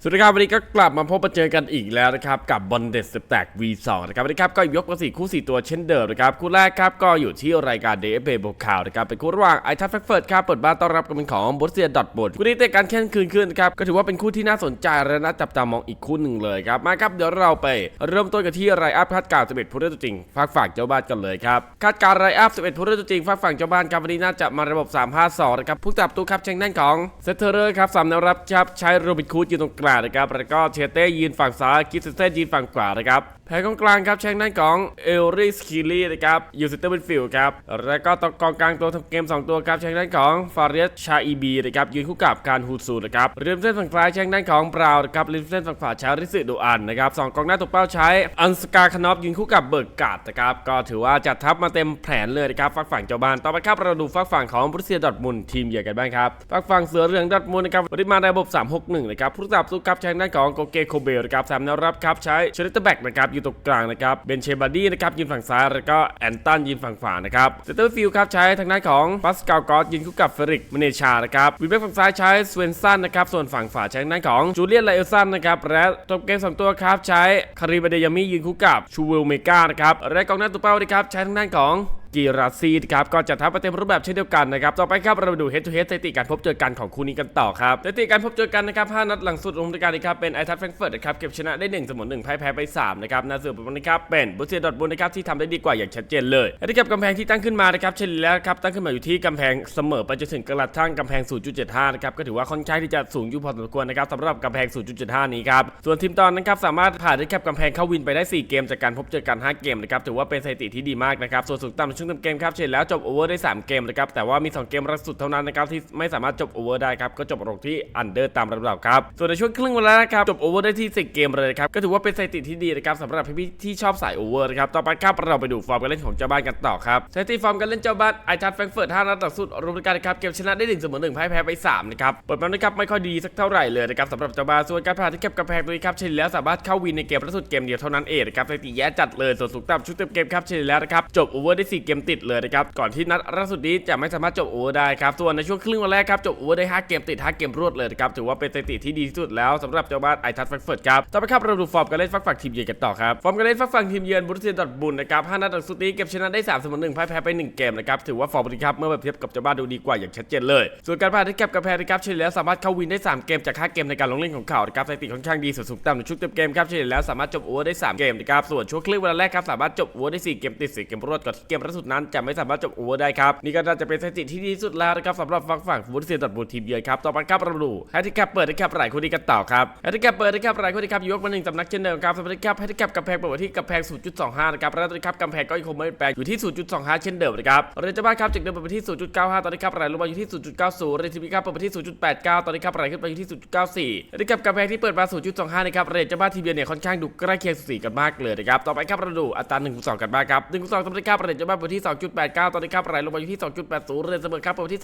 สวัสดีครับวันนี้ก็กลับมาพบมาเจอกันอีกแล้วนะครับกับบอลเด็ดสแต็ก V2 นะครับวันนี้ครับก็ยกมาสี่คู่สี่ตัวเช่นเดิมนะครับคู่แรกครับก็อยู่ที่รายการ DFB บวกข่าวนะครับเป็นคู่ระหว่างไอทัฟแฟกเฟิร์ตครับเปิดบ้านต้อนรับกันเป็นของบอสเซียดอทบุนคู่นี้เตะกันแค่คืนขึ้นครับก็ถือว่าเป็นคู่ที่น่าสนใจและน่าจับตามองอีกคู่หนึ่งเลยครับมาครับเดี๋ยวเราไปเริ่มต้นกันที่รายอัพคาดการณ์11ผู้เล่นตัวจริงฝากฝั่งเจ้าบ้านกันเลยครับคาดการณ์รายอัพ11ผู้เล่นตัวจริงฝากฝั่งเจ้าบ้านครับวันนี้น่าจะมาระบบ3-5-2นะครับผู้จับตัวครับเชงแน่นของเซตเทอร์ครับสามแนวรับครับใช้โรบินคูดยืนตรงกลานะครับแล้วก็เชเต้ยืนฝั่งซ้ายกิสเซนยืนฝั่งขวานะครับ แผงกองกลางครับแชงด้านของเอลริสคิลี่นะครับยูซิเตอร์เป็นฟิลครับแล้วก็ตกองกลางตัวทำเกม 2 ตัวครับแชงด้านของฟาเรียสชาอีบีนะครับยืนคู่กับการฮูซูนะครับริมเส้นฝั่งซ้ายแชงด้านของบราวน์นะครับริมเส้นฝั่งขวาชาริสึดูอันนะครับสองกองหน้าตัวเป้าใช้อันสกาคานอฟยืนคู่กับเบิร์กกาดนะครับก็ถือว่าจัดทัพมาเต็มแผนเลยนะครับฝักฝั่งเจ้าบ้านต่อไปครับเราดูฝักฝั่งของบรูเซียดอทมุนทีมใหญ่กันบ้างครับฝักฝั่งเสือเหลืองดอทมุนนะครับวันนี้มาในระบบ361นะครับผู้จับสู้กับแชงด้านของโกเกโคเบลนะครับสามแนวรับครับใช้เชลิตแบ็กนะครับอยู่ตรงกลางนะครับเบนเชบาดี้นะครับยืนฝั่งซ้ายแล้วก็แอนตันยืนฝั่งขวานะครับเซนเตอร์ฟิลด์ครับใช้ทางด้านของปัสกาลกอสยืนคู่กับเฟริกมเนชานะครับวิเบกฝั่งซ้ายใช้สเวนซันนะครับส่วนฝั่งขวาใช้ทางด้านของจูเลียนไลเอลซันนะครับและจบเกมสองตัวครับใช้คาริบเดยามิยืนคู่กับชูเวลเมกานะครับและกองหน้าตัวเป้านะครับใช้ทางด้านของ กีราซีดครับก็จะทับมาเต็มรูปแบบเช่นเดียวกันนะครับต่อไปครับเรามาดู head to head สถิติการพบเจอกันของคู่นี้กันต่อครับสถิติการพบเจอกันนะครับ5นัดหลังสุดรวมกันนะครับเป็นไอทัฟแฟรงเฟิร์ตนะครับเก็บชนะได้1เสมอ1แพ้แพ้ไป3นะครับนาเสือเป็นะครับเป็นบุเซียดอทบุนนะครับที่ทำได้ดีกว่าอย่างชัดเจนเลยและที่กับกำแพงที่ตั้งขึ้นมานะครับเฉลี่ยแล้วครับตั้งขึ้นมาอยู่ที่กำแพงเสมอไปจนถึงกระทั่งกำแพง 0.75 นะครับก็ถือว่าค่อนข้างที่จะสูงอยู่พอสมควรนะครับสำหรับกำแพง 0.75 นี้ครับส่วนทีมตอนนั้นครับสามารถผ่านได้แคบกำแพงเข้าวินไปได้ 4 เกมจากการพบเจอกัน 5 เกมนะครับถือว่าเป็นสถิติที่ดีมากนะครับส่วนสูงต่ำช่วงต้นเกมครับเฉลี่ยแล้วจบโอเวอร์ได้ 3 เกมนะครับแต่ว่ามี 2 เกมล่าสุดเท่านั้นนะครับที่ไม่สามารถจบโอเวอร์ได้ครับก็จบลงที่อันเดอร์ตามระดับครับส่วนในช่วงครึ่งเวลาครับจบโอเวอร์ได้ที่10เกมเลยครับก็ถือว่าเป็นสถิติที่ดีนะครับสำหรับพี่ๆที่ชอบสายโอเวอร์นะครับต่อไปครับเราไปดูฟอร์มการเล่นของเจ้าบ้านกันต่อครับสถิติฟอร์มการเล่นเจ้าบ้านไอทัดแฟรงเฟิร์ต5นัดต่อสุดรวมกันนะครับเก็บชนะได้1เสมอ1แพ้แพ้ไป3นะครับเปิดมานะครับไม่ค่อยดีสักเท่าไหร่เลยนะครับสำหรับเจ้าบ้านส่วนการผ่านที่เก็บกำแพงตัวนี้ครับเฉลี่ยแล้วสามารถเข้าวินในเกมล่าสุดเกมเดียวเท่านั้นเองนะครับสถิติแย่จัดเลยส่วนสูงต่ำชุดเต็มเกมครับเฉลี่ยแล้วนะครับจบโอเวอร์ได้4เกมติดเลยนะครับก่อนที่นัดล่าสุดนี้จะไม่สามารถจบโอเวอร์ได้ครับส่วนในช่วงครึ่งวันแรกครับจบโอเวอร์ได้5เกมติด5เกมรวดเลยนะครับถือว่าเป็นสถิติที่ดีที่สุดแล้วสำหรับเจ้าบ้านไอทัดแฟรงก์เฟิร์ตครับต่อไปครับเราดูฟอร์มการเล่นฝักฝั่งทีมเยือนกันต่อครับฟอร์มการเล่นฝักฝั่งทีมเยือนบุรูเซียดอทบุนนะครับ5นัดหลังสุดนี้เก็บชนะได้3เสมอ1พ่ายแพ้ไป1เกมนะครับถือว่าฟอร์มดีครับเมื่อเปรียบเทียบกับเจ้าบ้านดูดีกว่าอย่างชัดเจนเลย ส่วนการผ่านที่เก็บกระแพงนะครับเฉลี่ยแล้วสามารถเข้าวินได้ 3 เกมจาก 5 เกมในการลงเล่นของเขานะครับสถิติค่อนข้างดีสุดสูงต่ำในชุดเต็มเกมครับเฉลี่ยแล้วสามารถจบโอเวอร์ได้ 3 เกมนะครับส่วนช่วงครึ่งเวลาแรกครับสามารถจบโอเวอร์ได้ 4 เกมติด4เกมรวดก่อนที่เกมล่าสุดุดนั้นจะไม่สามารถจบโอเวอร์ได้ครับนี่ก็น่าจะเป็นสถิติที่ดีที่สุดแล้วนะครับสำหรับฝั่งฝั่งบูเซียนตัดบูทีมเยือนครับต่อไปครับเราดูแฮตติแคปเปิดให้แคปหลายคนดีกันต่อครับแฮตติแคปเปิดให้แคปหลายคนดีครับยกมาหนึ่งสำนักเช่นเดิมครับสำหรับแฮตติแคปกำแพงเปิดที่กำแพง 0.25 นะครับแล้วตอนนี้ครับกำแพงก็ยังคงไม่แปลงอยู่ที่ 0.25 เช่นเดิมนะครับเรนเจอร์บ้านครับจากเดิมเปิดไปที่ 0.95 ตอนนี้ครับไหลลงมาอยู่ที่ 0.90เรนทีบีครับเปิดไปที่ 0.89 ตอนนี้ครับไหลขึ้นไปอยู่ที่ 0.94แล้วกับกำแพงที่เปิดมา 0.25 นะครับเรนเจอร์บ้านทีมเยือนเนี่ยค่อนข้างดูใกล้เคียงสูสีกันมากเลยนะครับต่อไปครับเราดูอัตรา1 2กันบ้างครับ1 2ตอนนี้ครับเรนเจอร์บ้านเดที่ 2.89 ตอนนี้ครับไหลลงมาอยู่ที่ 2.80 เรนเสมอครับเปิดที่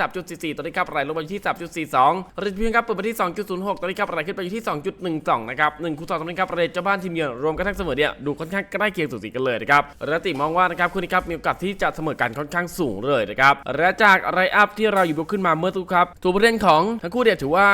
3.44 ตอนนี้ครับไหลลงมาอยู่ที่ 3.42 เรนพีครับเปิดไปที่ 2.06 ตอนนี้ครับไหลขึ้นไปอยู่ที่ 2.12 นะครับ1คูณ2ตอนนี้ครับเรนเจอร์บ้านทีมเยือนรวมกันทั้งเสมอเนี่ยดูค่อนข้างใกล้เคียงสูสีกันเลยนะครับและติมองว่านะครับคู่นี้ครับมีโอกาสที่จะเสมอกันค่อนข้างสูงเลยนะครับและจากไรอัพที่เราอยู่ยกขึ้นมาเมื่อทุกครับตัวผู้เล่นของทั้งคู่เนี่ยถือว่า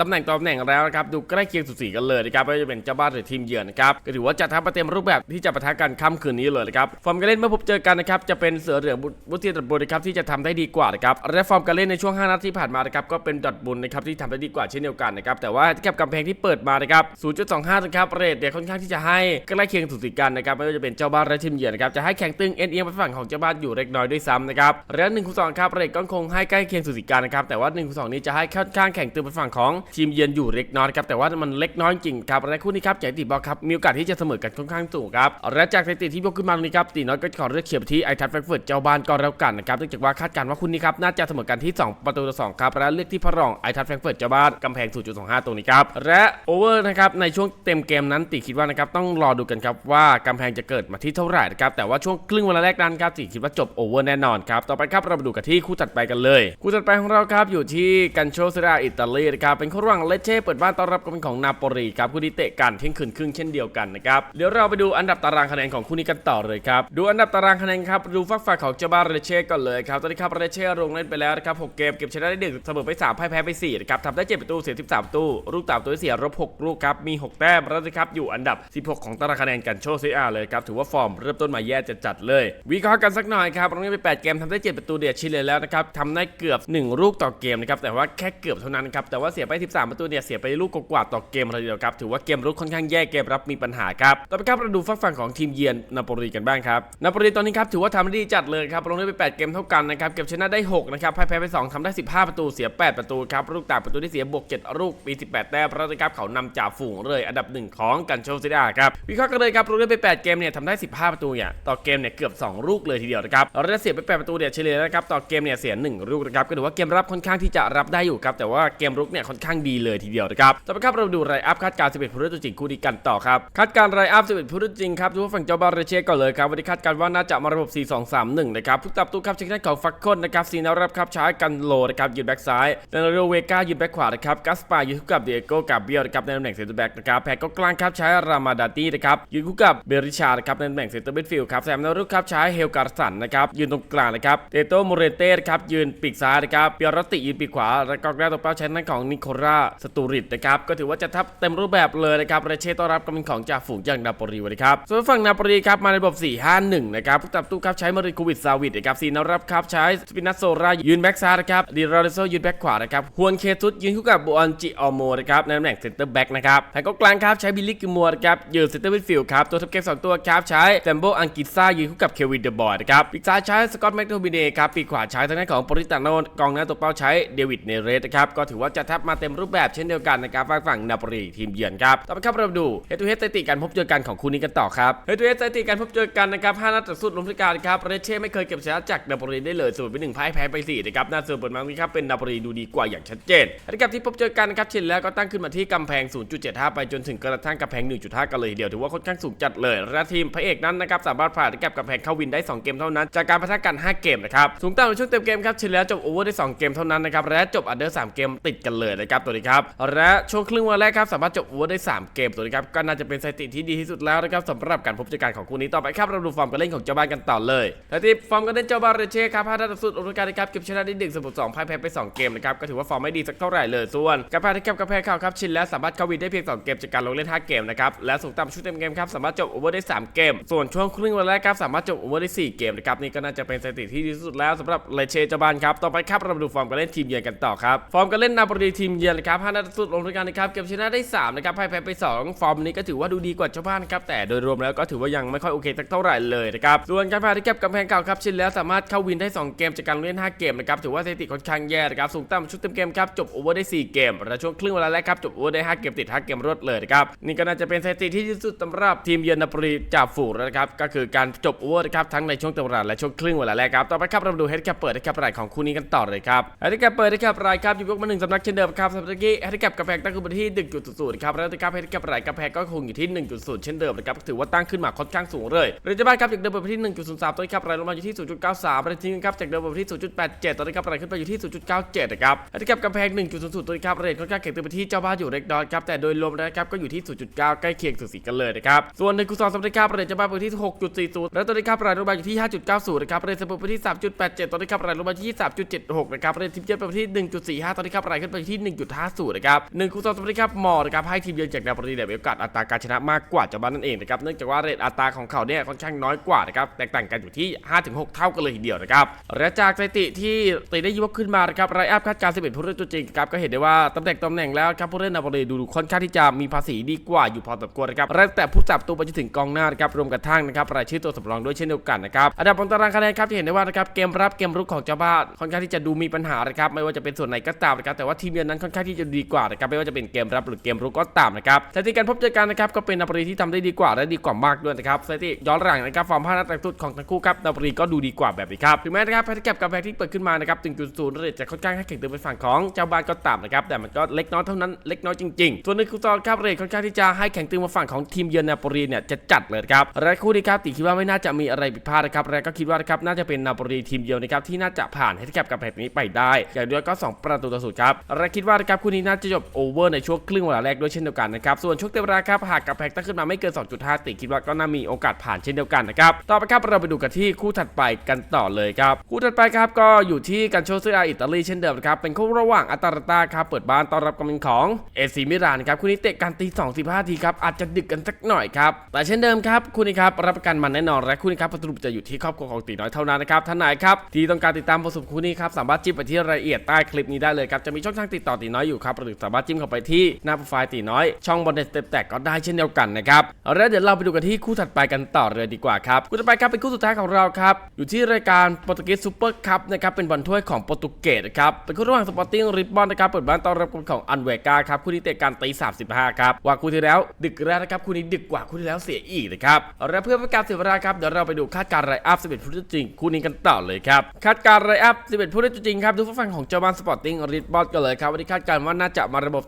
ตำแหน่งต่อตำแหน่งแล้วนะครับดูใกล้เคียงสูสีกันเลยนะครับไม่ว่าจะเป็นเจ้าบ้านหรือทีมเยือนนะครับก็ถือว่าจะทำมาเต็มรูปแบบที่จะปะทะกันค่ำคืนนี้เลยนะครับฟอร์มการเล่นเมื่อพบเจอกันนะครับจะเป็นเสือเหลืองบุตรีดอทบุญนะครับที่จะทำได้ดีกว่านะครับและฟอร์มการเล่นในช่วง 5 นัดที่ผ่านมานะครับก็เป็นดอทบุญนะครับที่ทำได้ดีกว่าเช่นเดียวกันนะครับแต่ว่าแคบกำแพงที่เปิดมานะครับ 0.25 นะครับเรทเนี่ยค่อนข้างที่จะให้ใกล้เคียงสูสีกันนะครับไม่ว่าจะเป็นเจ้าบ้านและทีมเยือนนะครับจะให้แข่งตึงเอ็นเอียงไปฝั่งของเจ้าบ้านอยู่เล็กน้อยด้วยซ้ำนะครับและ1คูณ2ครับเรทก็คงให้ใกล้เคียงสูสีกันนะครับแต่ว่า1คูณ2นี้จะให้ค่อนข้างแข่งตึงไปฝั่งของทีมเยือนอยู่เล็กน้อยครับแต่ว่ามันเล็กน้อยจริงครับและคู่นี้ครับอย่างที่บอกครับมีโอกาสที่จะเสมอกันค่อนข้างสูงครับและจากสถิติที่ยกขึ้นมาตรงนี้ครับตีน้อยก็ขอเลือกเขียนไปที่ไอทัฟแฟงก์เฟิร์ตเจ้าบ้านก็แล้วกันนะครับเนื่องจากว่าคาดการณ์ว่าคู่นี้ครับน่าจะเสมอกันที่ 2 ประตูต่อ2ครับและเลือกที่พระรองไอทัฟแฟรงก์เฟิร์ตเจ้าบ้านกำแพง 0.25 ตรงนี้ครับและโอเวอร์นะครับในช่วงเต็มเกมนั้นตีคิดว่านะครับต้องรอดูกันครับว่ากำแพงจะเกิดมาที่เท่าไหร่นะครับแต่ว่าช่วงครึ่งเวลาแรกนั้นครับตีคิดว่าจบโอเวอร์แน่นอนครับต่อไปครับเรามาดูกันที่คู่ถัดไปกันเลยคู่ถัดไปของเราครับอยู่ที่กันโชเซราอิตาลีนะครับเป็นคู่ระหว่างเลเช่เปิดบ้านต้อนรับกับเป็นของนาโปลีครับคู่นี้เตะกันเที่ยงคืนครึ่งเช่นเดียวกันนะครับเดี๋ยวเราไปดูอันดับตารางคะแนนของคู่นี้กันต่อเลยครับดูอันดับตารางคะแนนครับดูฝฝักฝ่ายของเจ้าบ้านเรเช่ก่อนเลยครับตอนนี้ครับเรเช่ลงเล่นไปแล้วนะครับ6เกมเก็บชนะได้หนึ่งเสมอไป3พ่ายแพ้ไป4นะครับทำได้7ประตูเสีย13ประตูลูกตามตัวที่เสียลบ6ลูกครับมี 6 แต้มแล้วนะครับอยู่อันดับ 16 ของตารางคะแนนกันโชว์ซีอาร์เลยครับถือว่าฟอร์มเริ่มต้นมาแย่จัดๆเลย วิเคราะห์กันสักหน่อยครับลงเล่นไป 8 เกมทำได้ 7 ประตูเดียดชิลเลยแล้วนะครับทำได้เกือบ 1 ลูกต่อเกมนะครับแต่ว่าแค่เกือบเท่านั้นครับแต่ว่าเสียไป 13 ประตูเนี่ยเสียไปลูกกว่าต่อเกมเลยเดียวครับถือว่าเกมรุกค่อนข้างแย่เกมรับมีปัญหาครับต่อไปครับเราดูฝักฝั่งของทีมเยือนนาโปลีกันบ้างครับนาโปลีตอนนี้ครับถือว่าทำได้ดีจัดเลยครับลงเล่นไป 8 เกมเท่ากันนะครับ เก็บชนะได้ 6 นะครับพ่ายแพ้ไป 2ทำได้ 15 ประตู เสีย 8 ประตูครับ ลูกต่างประตูที่เสียบวก 7 ลูก ปี 18 แต้มแล้วนะครับ เขานำจ่าฝูงเลยอันดับหนึ่งของกันโชซิดาครับ วิเคราะห์กันเลยครับลงเล่นไป 8 เกมเนี่ยทำได้ 15 ประตูเนี่ย ต่อเกมเนี่ยเกือบ 2 ลูกเลยทีเดียวนะครับเราได้เสียไป 8 ประตูเนี่ยเฉลี่ยนะครับ ต่อเกมเนี่ยเสีย 1 ลูกนะครับ ก็ถือว่าเกมรับค่อนข้างที่จะรับได้อยู่ครับ แต่ว่าเกมรุกเนี่ยค่อนข้างดีเลยทีเดียวนะครับ ต่อไปครับเราดูไรอัพคาดการณ์11ผู้เล่นตัวจริงคู่นี้กันต่อครับคาดการณ์รอัพ11ผู้เล่นจริงครับดูว่าฝั่งเจ้าบาเรเช่ก่อนเลยครับวันนี้คาดการณ์ว่าน่าจะมาระบบ4 2 3-1นะครับผู้ตับตู้ครับเช็คด้านของฟักคอนนะครับซีนารับครับใช้กันโลนะครับยืนแบ็กซ้ายเดนเรเวกายืนแบ็กขวานะครับกัสปายืนคู่กับเดียโก้กับเบียนะครับในตำแหน่งเซนเตอร์แบ็กนะครับแผงก็กลางครับใช้รามาดาตี้นะครับยืนคู่กับเบริชานะครับในตำแหน่งเซนเตอร์เบดฟิลด์ครับแซมนารุครับใช้เฮลการ์สันนะครับยืนตรงกลางนะครับเตโตโมเรเต้ครับยืนปีกซ้ายนะครับเปียรติยืนปีกขวาแล้วก็แรกตัวเป้าใช้นั่นของนิโคราสตูริตนะครับก็ถือว่าจะทับเต็มรูปแบบเลยนะครับเรเช่ต้อนรับกำลังของจ่าฝูงอย่างนาโปลีนนี้ครับส่วนฝั่งนาโปลีครับมาในระบบ4-5-1นะครับผู้ตับตู้ครับใช้มาริคูวิดซาวิดนะครับซีนรับครับใช้สปินัสโซรายืนแบ็กซ้ายนะครับดีราเรโซยืนแบ็กขวานะครับฮวนเคตุสยืนคู่กับบูอันจิออโมนะครับในตำแหน่งเซนเตอร์แบ็กนะครับแผงก็กลางครับใช้บิลลี่กิมัวนะครับยืนเซนเตอร์มิดฟิลด์ครับตัวทับเกมสองตัวครับใช้แซมโบอังกิซ่ายืนคู่กับเควินเดอะบอยนะครับปีกซ้ายใช้สกอตแมคโทมิเนครับปีกขวาใช้ทางด้านของปริตาโนกองหน้าตัวเป้าใช้เดวิดเนเรสนะครับก็ถือว่าจะทับมาเต็มรูปแบบเช่นเดียวกันนะครับฝั่งฝั่งนาโปลีทีมเยือนครับต่อไปครับเราดูเฮตูเฮสสถิติการพบเจอกันของคู่นี้กันต่อครับเฮตูเฮสสถิติการพบเจอกันนะครับ5นัดต่อสุดลงทุนการครับเรเช่ไม่เคยเก็บชนะจากนาโปลีได้เลยสูตรไปหนึ่งพ่ายแพ้ไปสี่นะครับน่าเสือเปิดมานี้ครับเป็นนาโปลีดูดีกว่าอย่างชัดเจนอันดับที่พบเจอกันนะครับเช่นแล้วก็ตั้งขึ้นมาที่กำแพง 0.75 ไปจนถึงกระทั่งกำแพง 1.5 กันเลยเดียวถือว่าค่อนข้างสูงจัดเลยและทีมพระเอกนั้นนะครับสามารถผ่านกับกำแพงเข้าวินได้ 2 เกมเท่านั้น จากการประทะกัน 5 เกมนะครับสูงต่ำในช่วงเต็มเกมครับเช่นแล้วจบโอเวอร์ได้ 2 เกมเท่านั้นนะครับและจบอันเดอร์ 3 เกมติดกันเลยนะครับตัวนี้ครับและช่วงครึ่งวันแรกครับสามารถจบโอเวอร์ได้ 3 เกมตัวนี้ครับก็น่าจะเป็นสถิติที่ดีที่สุดแล้วนะครับสำหรับการพบเจอกันของคู่นี้ต่อไปครับเราดูฟอร์มการเล่นของเจ้าบ้านกันต่อเลยและที่ฟอร์มการเล่นเจ้าบานเรเช่ครับพลาดนัดสุดอุดมการนะครับเก็บชนะได้1เสมอ2พ่ายแพ้ไป2เกมนะครับก็ถือว่าฟอร์มไม่ดีสักเท่าไหร่เลยส่วนการพลาดที่กับกระแพงข่าวครับชินแล้วสามารถเข้าวินได้เพียง2เกมจากการลงเล่น5เกมนะครับและสูงต่ำชุดเต็มเกมครับสามารถจบโอเวอร์ได้3เกม ส่วนช่วงครึ่งวันแรกครับสามารถจบโอเวอร์ได้4เกมนะครับนี่ก็น่าจะเป็นสถิติที่ดีที่สุดแล้วสำหรับเลเชเจ้าบ้านครับต่อไปครับเรามาดูฟอร์มการเล่นทีมเยือนกันต่อครับฟอร์มการเล่นนาโปลีทีมเยือนนะครับ5นัดสุดลงด้วยกันนะครับเก็บชนะได้3นะครับพ่ายแพ้ไป 2 ฟอร์มนี้ก็ถือว่าดูดีกว่าเจ้าบ้านครับแต่โดยรวมแล้วก็ถือว่ายังไม่ค่อยโอเคสักเท่าไหร่เลยนะครับส่วนการพาที่กับกำแพงเก่าครับชินแล้วสามารถเข้าวินได้ 2 เกมจากการเล่น 5 เกมนะครับถือว่าสถิติค่อนข้างแย่นะครับสูงต่ำชุดเต็มเกมครับจบโอเวอร์ได้ 4 เกมและช่วงครึ่งเวลาแรกครับจบโอเวอร์ได้ 5 เกมติด 5 เกมรวดเลยนะครับนี่ก็น่าจะเป็นสถิติที่ดีสุดสำหรับทีมเยือนนาปลีจ่าฝูงนะครับก็คือการจบโอเวอร์ครับทั้งในช่วงเต็มเวลาและช่วงครึ่งเวลาแรกครับต่อไปครับเราดูเฮดแคปเปิดเฮดแคปรายของคู่นี้กันต่อเลยครับเฮดแคปเปิดเฮดแคปรายครับยกมาหนึ่งสำนักเช่นเดิมครับสำหรับเมื่อกี้เฮดแคปกระแพงตั้งขึ้นมาที่1.0ครับแล้วนะครับเฮดแคปรายกระแพงก็คงอยู่ที่1.0 เช่นเดิมนะครับถือว่าตั้งขึ้นมาค่อนข้างสูงเลยเรนเจอร์บ้านครับจากเดิมเปิดไปที่1.03ตัวนี้ครับรายลงมาอยู่ที่ 0.93ระเด็นที่ครับจากเดิมเปิดไปที่ 0.87 ตอนนี้ครับรายขึ้นไปอยู่ที่ 0.97 นะครับเฮดแคปกระแพง 1.00 ตัวนี้ครับเรทค่อนข้างแข็งตัวไปที่เจ้าบ้านอยู่เล็กน้อยครับแต่โดยรวมนะครับก็อยู่ที่ 0.9 ใกล้เคียงสูสีกันเลยนะครับส่วนในกุศลสำหรับครับเรทเจ้าบ้านเปิดที่ 6.40 แล้วตัวนี้ครับรายลงมาอยู่ที่ 5.90 นะครับเรทเสมอไปที่ 3.87 ตอนนี้ครับรายลงมาที่ 3.76 นะครับเรททีมเยือนไปที่ 1.45 ตอนนี้ครับรายขึ้นไปที่ 1.50 นะครับหนึ่งกุศลสำหรับครับมอนะครับให้ทีมเยือนจากนาปลีเนี่ยมีโอกาสอัตราการชนะมากกว่าเจ้าบ้านนั่นเองนะครับเนื่องจากว่าเรทอัตราของเขาเนี่ยค่อนข้างน้อยกว่านะครับแตกต่างกันอยู่ที่ที่ 5-6 เท่ากันเลยทีเดียวนะครับและจากสถิติที่ตีได้ยกขึ้นมานะครับรายอัพคาดการณ์11ผู้เล่นตัวจริงครับก็เห็นได้ว่าตำแหน่งตำแหน่งแล้วครับผู้เล่นนาโปลีดูค่อนข้างที่จะมีภาษีดีกว่าอยู่พอสมควรนะครับและแต่ผู้จับตัวไปจนถึงกองหน้านะครับรวมกระทั่งนะครับรายชื่อตัวสำรองด้วยเช่นเดียวกันนะครับอันดับบนตารางคะแนนครับจะเห็นได้ว่านะครับเกมรับเกมรุกของเจ้าบ้านค่อนข้างที่จะดูมีปัญหานะครับไม่ว่าจะเป็นส่วนไหนก็ตามนะครับแต่ว่าทีมเยือนนั้นค่อนข้างที่จะดีกว่านะครับไม่ว่าจะเป็นเกมรับหรือเกมรุกก็ตามนะครับสถิติการพบเจอกันนะครับก็เป็นนาโปลีที่ทำได้ดีกว่าและดีกว่ามากด้วยนะครับสถิติย้อนหลังนะครับฟอร์ม5นัดต่างสุดของทั้งคู่ครับนาโปลีก็ดูดีกว่าแบบนี้ครับถึงแม้นะครับแพทแกบกับแพทที่เปิดขึ้นมานะครับถึงจุดศูนย์เรทจะค่อนข้างให้แข่งตึงเป็นฝั่งของเจ้าบ้านก็ตามนะครับแต่มันก็เล็กน้อยเท่านั้นเล็กน้อยจริงๆ ส่วนในคู่ตอนครับเรทค่อนข้างที่จะให้แข่งตึงมาฝั่งของทีมเยือนนาโปลีเนี่ยจะจัดเลยครับและคู่นี้ครับติคิดว่าไม่น่าจะมีอะไรผิดพลาดนะครับและก็คิดว่านะครับน่าจะเป็นนาโปลีทีมเดียวนะครับที่น่าจะผ่านให้แกบกับแพทนี้ไปได้ อย่างเดียวก็ 2 ประตูต่อศูนย์ครับและคิดว่านะครับคู่นี้น่าจะจบโอเวอร์ในช่วงครึ่งเวลาแรกด้วยเช่นเดียวกันนะครับส่วนช่วงเต็มเวลาครับหากกับแพทตั้งขึ้นมาไม่เกิน 2.5 ติคิดว่าก็น่ามีโอกาสผ่านเช่นเดียวกันนะครับต่อไปครับเราไปดูกันที่ที่คู่ถัดไปกันต่อเลยครับคู่ถัดไปครับก็อยู่ที่กันโชซีอาอิตาลีเช่นเดิมครับเป็นคู่ระหว่างอัตาลาตาครับเปิดบ้านต้อนรับกำลังของเอซีมิรานครับคู่นี้เตะกันตี2 15ทีครับอาจจะดึกกันสักหน่อยครับแต่เช่นเดิมครับคู่นี้ครับรับประกันมันแน่นอนและคู่นี้ครับประตูจะอยู่ที่ครอบครัวของตีน้อยเท่านั้นนะครับท่านไหนครับที่ต้องการติดตามบทสรุปคู่นี้ครับสามารถจิ้มไปที่รายละเอียดใต้คลิปนี้ได้เลยครับจะมีช่องทางติดต่อตีน้อยอยู่ครับหรือสามารถจิ้มเข้าไปที่หน้าโปรไฟล์ตีน้อย ช่องบอลเดสเต็ปแตกก็ได้เช่นเดียวกันนะครับเอาละเดี๋ยวเราไปดูกันที่คู่ถัดไปกันต่อเลยดีกว่าครับคู่ถัดไปครับเป็นคู่สุดท้ายของเราครับ อยู่ที่รายการโปรตุเกสซูเปอร์คัพนะครับเป็นบอลถ้วยของโปรตุเกสนะครับเป็นคู่ระหว่างสปอร์ติ้งริบบอนนะครับเปิดบ้านต้อนรับคนของอันเวกาครับคู่นี้เตะกันตี35ครับว่าคู่ที่แล้วดึกแล้วนะครับคู่นี้ดึกกว่าคู่ที่แล้วเสียอีกนะครับเอาละเพื่อเป็นการเสียเวลาครับเดี๋ยวเราไปดูคาดการณ์ไลน์อัพ11ผู้เล่นจริงคู่นี้กันต่อเลยครับคาดการณ์ไลน์อัพ11ผู้เล่นจริงครับดูฝั่งของเจ้าบ้านสปอร์ติ้งริบบอนกันเลยครับวันนี้คาดการณ์ว่าน่าจะมาระบบ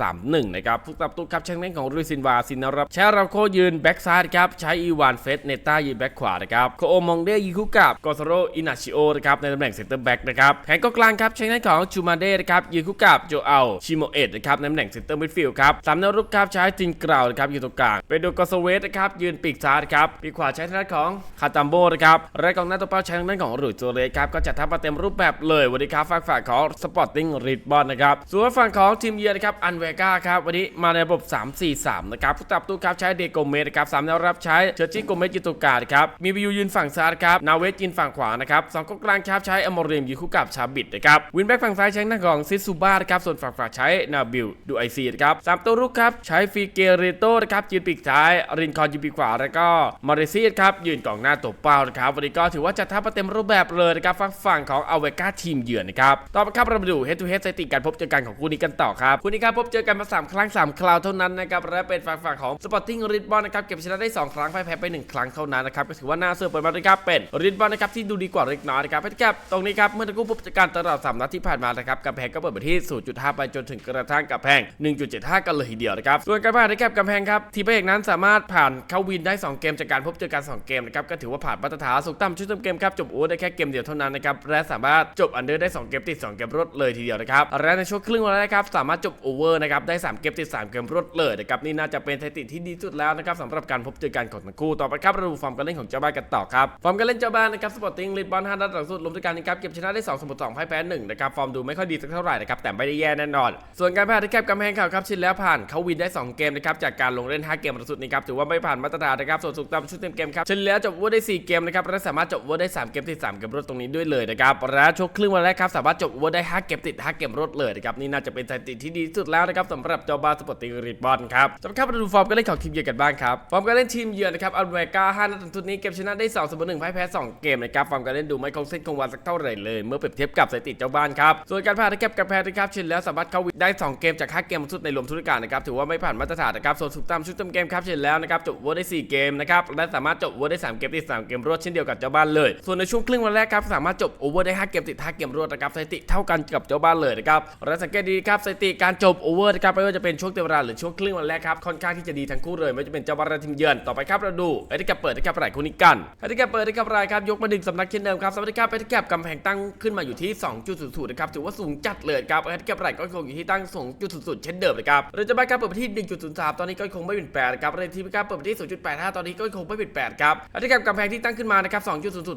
4-2-3-1นะครับผู้ตับตู้ครับเช่นเล่นของรุยซินวาซินนารับแชราโคยืนแบ็กซ้ายครับใช้อีวานเฟสเนต้ายืนแบ็กขวานะครับโคโอมองเดยิคุกับกอซโรอินาชิโอนะครับในตำแหน่งเซนเตอร์แบ็กนะครับแผงกองกลางครับใช้เล่นของชูมาเดนะครับยืนคู่กับโจเอลชิโมเอตนะครับในตำแหน่งเซนเตอร์มิดฟิลด์ครับสามแนวรุกครับใช้จินกราวนะครับอยู่ตรงกลางเปโดกอสเวสนะครับยืนปีกซ้ายครับปีกขวาใช้ทางด้านของคาตัมโบนะครับและกองหน้าตัวเป้าใช้ทางด้านของหลุยส์โซเลสครับก็จัดทัพมาเต็มรูปแบบเลยวันนี้ครับฝั่งฝ่ายของสปอร์ติ้งริดบอลนะครับส่วนฝั่งของทีมเยือนนะครับอันเวกาครับวันนี้มาในระบบ 3-4-3 นะครับผู้ตับตู้ครับใช้เดโกเมสนะครับสามแนวรับใช้เชอร์จิโกเมสยืนตรงกลางครับมีวิวยืนฝั่งซ้ายครับ นาเวสยืนฝั่งขวานะครับสองกองกลางครับใช้อมอริมยืนคู่กับชาบิดนะครับวินแบ็กฝั่งซ้ายใช้หน้าของซิซูบ้านะครับส่วนฝั่งขวาใช้นาบิลดูไอซีนะครับสามตัวรุกครับใช้ฟิเกเรโตนะครับยืนปีกซ้ายรินคอนยืนปีกขวาแล้วก็มาเรซีครับยืนกองหน้าตัวเป้านะครับวันนี้ก็ถือว่าจัดทัพมาเต็มรูปแบบเลยนะครับฝั่งฝั่งของอเวก้าทีมเยือนนะครับต่อไปครับเรามาดู head to head สถิติการพบเจอกันของคู่นี้กันต่อครับคู่นี้ครับพบเจอกันมาสามครั้งสามคราวเท่านั้นนะครับและเป็นฝั่งฝั่งของสปอร์ติ้งริดบอลนะครับเก็บชนะได้สองครั้งแพ้ไปหนึ่งครั้งเท่านั้นนะครับก็ถือว่าน่าเสือเปิดมาเลยครับเป็นริดบอลนะครับที่ดูดีกว่าเล็กน้อยนะครับครับตรงนี้ครับเมื่อตะกู้พบจอกันตลอดสามนัดที่ผ่านมานะครับกำแพงก็เปิดไปที่ 0.5 ไปจนถึงกระทั่งกำแพง 1.75 กันเลยทีเดียวนะครับส่วนการผ่านในแคบกำแพงครับทีมพระเอกนั้นสามารถผ่านเข้าวินได้ 2 เกมจากการพบเจอกัน 2 เกมนะครับก็ถือว่าผ่านมาตรฐานสูงต่ำชุดเต็มเกมครับจบโอเวอร์ได้แค่เกมเดียวเท่านั้นนะครับและสามารถจบอันเดอร์ได้ 2 เกมติด 2 เกมรวดเลยทีเดียวนะครับและในช่วงครึ่งวันแรกครับสามารถจบโอเวอร์นะครับได้ 3 เกมติด 3 เกมรวดเลยนะครับนี่น่าจะเป็นสถิติที่ดีสุดแล้วนะครับสำหรับการพบเจอกันของทั้งคู่ต่อไปครับเราดูฟอร์มการเล่นของเจ้าบ้านกันต่อครับฟอร์มการเล่นเจ้าบ้านนะครับสปอร์ติ้งลิสบอล5นัดหลังสุดรวมด้วยกันนะครับเก็บชนะได้ 2 สมอ2พ่ายแพ้1นะครับฟอร์มดูไม่ค่อยดีสักเท่าไหร่นะครับแต่ไม่ได้แย่แน่นอน ส่วนการแพ้ที่แคบกำแพงข่าวครับชินแล้วผ่านเขาวินได้ 2 เกมนะครับจากการลงเล่น 5 เกมหลังสุดนี้ครับถือว่าไม่ผ่านมาตรฐานนะครับส่วนสุกตามชุดเต็มเกมครับชินแล้วจบวัวได้ 4 เกมนะครับและสามารถจบวัวได้ 3 เกมติด 3 เกมรวดตรงนี้ด้วยเลยนะครับและช่วงครึ่งวันแรกครับสามารถจบวัวได้ 5 เกมติด 5 เกมรวดเลยนะครับนี่น่าจะเป็นสถิติที่ดีที่สุดแล้วนะครับสำหรับเจ้าบ้านสปอร์ติ้งริบบอลครับสำหรับมาดูฟอร์มการเล่นของทีมเยือนกันบ้างครับฟอร์มการเล่นทีมเยือนนะครับอัลเวกา5นัดหลังสุดนี้เก็บชนะได้2สมอ1พ่ายแพ้ 2 เกมนะครับฟอร์มการเล่นดูไม่คงเส้นคงวาสักเท่าไหร่เลย เมื่อเปรียบเทียบกับสถิติเจ้าบ้านครับ ส่วนการผ่านที่แคบกำแพงนะครับชินแล้วสามารถเข้าวิได้ 2 เกมจาก5เกมสุดในรวมทุกการนะครับถือว่าไม่ผ่านมาตรฐานนะครับส่วนสุดตามชุดเต็มเกมครับชินแล้วนะครับจบวัวได้ 4 เกมนะครับและสามารถจบวัวได้ 3 เกมติด3เกมรวดเช่นเดียวกับเจ้าบ้านเลย ส่วนในช่วงครึ่งวันแรกครับสามารถจบโอเวอร์ได้ 5 เกมติด5เกมรวดนะครับสถิติเท่ากันกับเจ้าบ้านเลยนะครับและสังเกตดีครับสถิติการจบโอเวอร์นะครับไม่ว่าจะเป็นช่วงเต็มเวลาหรือช่วงครึ่งวันแรกครับค่อนข้างที่จะดีทั้งคู่เลยไม่ว่าจะเป็นเจ้าบ้านและทีมเยือนต่อไปครับเราดูไอ้ที่แกเปิดที่แกเปิดคู่นี้กันไอ้ที่แกเปิดไอ้ที่แกรายครับยกมาดึงสำนักเช่นเดิมครับสวัสดีครับไอ้ที่แกำแพงตั้งขึ้นมาอยู่ที่ 2.00นะครับถือว่าสูงจัดเลยครับไอ้ที่แกรายก็คงอยู่ที่ตั้ง2.00เช่นเดิมนะครับเราจะไปครับเปิดที่ 1.03 ตอนนี้ก็คงไม่เปลี่ยนแปลงครับเรทที่ครับเปิดที่ 0.85 ตอนนี้ก็คงไม่เปลี่ยนแปลงครับไอ้ที่แกกำแพงที่ตั้งขึ้นมานะครับ 2.00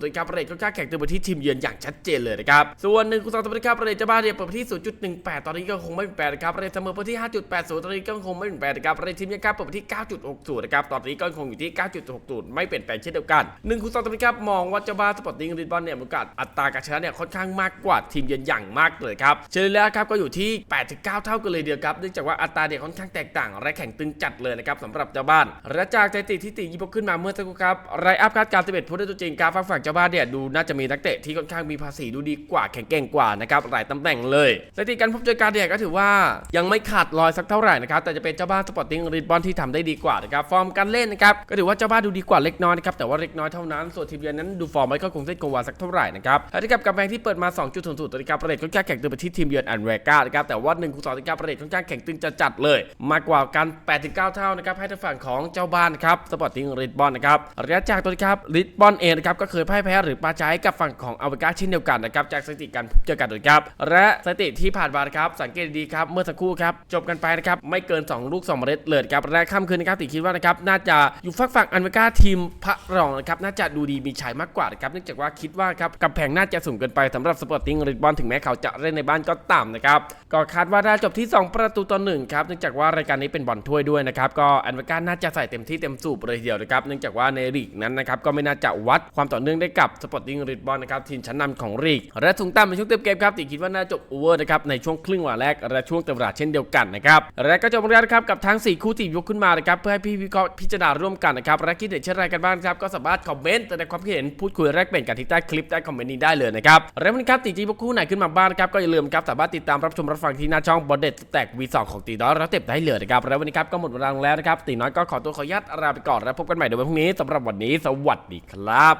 นะครับเรทก็ค่าแข่งตัวที่ทีมเยือนอย่างชัดเจนเลยนะครับส่วน1คูณ2สวัสดีครับเรทจะบ้าเรียเปิดที่ 0.18 ตอนนี้ก็คงไม่เปลี่ยนแปลงครับเรทเสมอไปที่ 5.80 ตอนนี้ก็คงไม่เปลี่ยนแปลงครับเรททีมเยือนครับเปิดที่ 9.60นะครับตอนนี้ก็คงอยู่ที่ 9.60 ไม่เปลี่ยนแปลงเช่นเดียวกัน1คูณ2สวัสดีครับมองว่าเจ้าบ้าสปอร์ติ้งริบบอลเนี่ยมีโอกาสอัตราการชนะเนี่ยค่อนข้างมากกว่าทีมเยือนอย่างมากเลยครับเฉลี่ยแล้วครับก็อยู่ที่ 8-9 เท่ากันเลยเดียวครับเนื่องจากว่าอัตราเนี่ยค่อนข้างแตกต่างและแข่งตึงจัดเลยนะครับสำหรับเจ้าบ้าน และจากสถิติที่ตียิบขึ้นมาเมื่อสักครู่ครับไรอัพคาดการณ์11ผู้เล่นตัวจริงครับฝั่งฝั่งเจ้าบ้านเนี่ยดูน่าจะมีนักเตะที่ค่อนข้างมีภาษีดูดีกว่าแข็งแกร่งกว่านะครับหลายตำแหน่งเลยสถิติการพบเจอกันเนี่ยก็ถือว่ายังไม่ขาดลอยสักเท่าไหร่นะครับแต่จะเป็นเจ้าบ้านสปอร์ติ้งริบบอลที่ทำได้ดีกว่านะครับฟอร์มการเล่นนะครับก็ถือว่าเจ้าบ้านดูดีกว่าเล็กน้อยนะครับแต่ว่าเล็กน้อยเท่านั้น้นส่วนทีมเยือนนั้นดูฟอร์มไม่ก็คงเส้นคงวาสักเท่าไหร่นะครับและที่กับกำแพงที่เปิดมา2.00ตัวนี้ครับประเด็นค่อนข้างแข่งตึงไปที่ทีมเยือนอันเวกานะครับแต่ว่า1คูณ2ตัวนี้ครับประเด็นค่อนข้างแข่งตึงจะจัดเลย มากกว่ากัน8-9เท่านะครับให้ทางฝั่งของเจ้าบ้านครับสปอร์ติ้งริบบอลนะครับระยะจากตัวนี้ครับริบบอลเองนะครับก็เคยพ่ายแพ้หรือปาใจให้กับฝั่งของอเวกาเช่นเดียวกันนะครับจากสถิติการเจอกันด้วยครับและสถิติที่ผ่านมาครับสังเกตดีครับเมื่อสักครู่ครับจบกันไปนะครับไม่เกิน 2 ลูก2เมล็ดเลยครับและค่ำคืนนะครับติคิดว่านะครับน่าจะอยู่ฝั่งฝั่งอันเวกาทีมพระรองนะครับน่าจะดูดีมีชัยมากกว่านะครับเนื่องจากว่าคิดว่าครับกำแพงน่าจะสูงเกินไปสำหรับสปอร์ติ้งริบบอนถึงแม้เขาจะเล่นในบ้านก็ต่ำนะครับก็คาดว่าได้จบที่ 2 ประตูต่อหนึ่งครับเนื่องจากว่ารายการนี้เป็นบอลถ้วยด้วยนะครับก็อันวาการน่าจะใส่เต็มที่เต็มสูบเลยทีเดียวนะครับเนื่องจากว่าในลีกนั้นนะครับก็ไม่น่าจะวัดความต่อเนื่องได้กับสปอร์ติ้งริบบอนนะครับทีมชั้นนำของลีกและสูงต่ำในช่วงเต็มเกมครับตีคิดว่าน่าจบโอเวอร์นะครับในช่วงครึ่งวลาแรกและช่วงเต็มเวลาเช่นเดียวกันนะครับและก็จบแล้วนครับกับทั้งสี่คู่ที่ยกขึ้นมานะครับเพื่อให้พี่วิเคราะห์พิจารณาร่วมกันนะครับและคิดเห็นเช่นไรกันบ้างครับก็สามารถคอมเมนตแสดงความคิดเห็นพูดคุยแลกเปลี่ยนกันที่ใต้คลิปใต้คอมเมนต์นี้ได้เลยนะครับแล้วันนี้ครับตีจีพวกคู่ไหนขึ้นมาบ้างนะครับก็อย่าลืมครับสามารถติดตามรับชมรับฟังที่หน้าช่องบอดเด็ดแตกวีสองของตีน้อยรับเต็บได้เลยนะครับแล้ววันนี้ครับก็หมดเวลาลงแล้วนะครับตีน้อยก็ขอตัวขอญาตลาไปก่อนแล้วพบกันใหม่ในวันพรุ่งนี้สำหรับวันนี้ สวัสดีครับ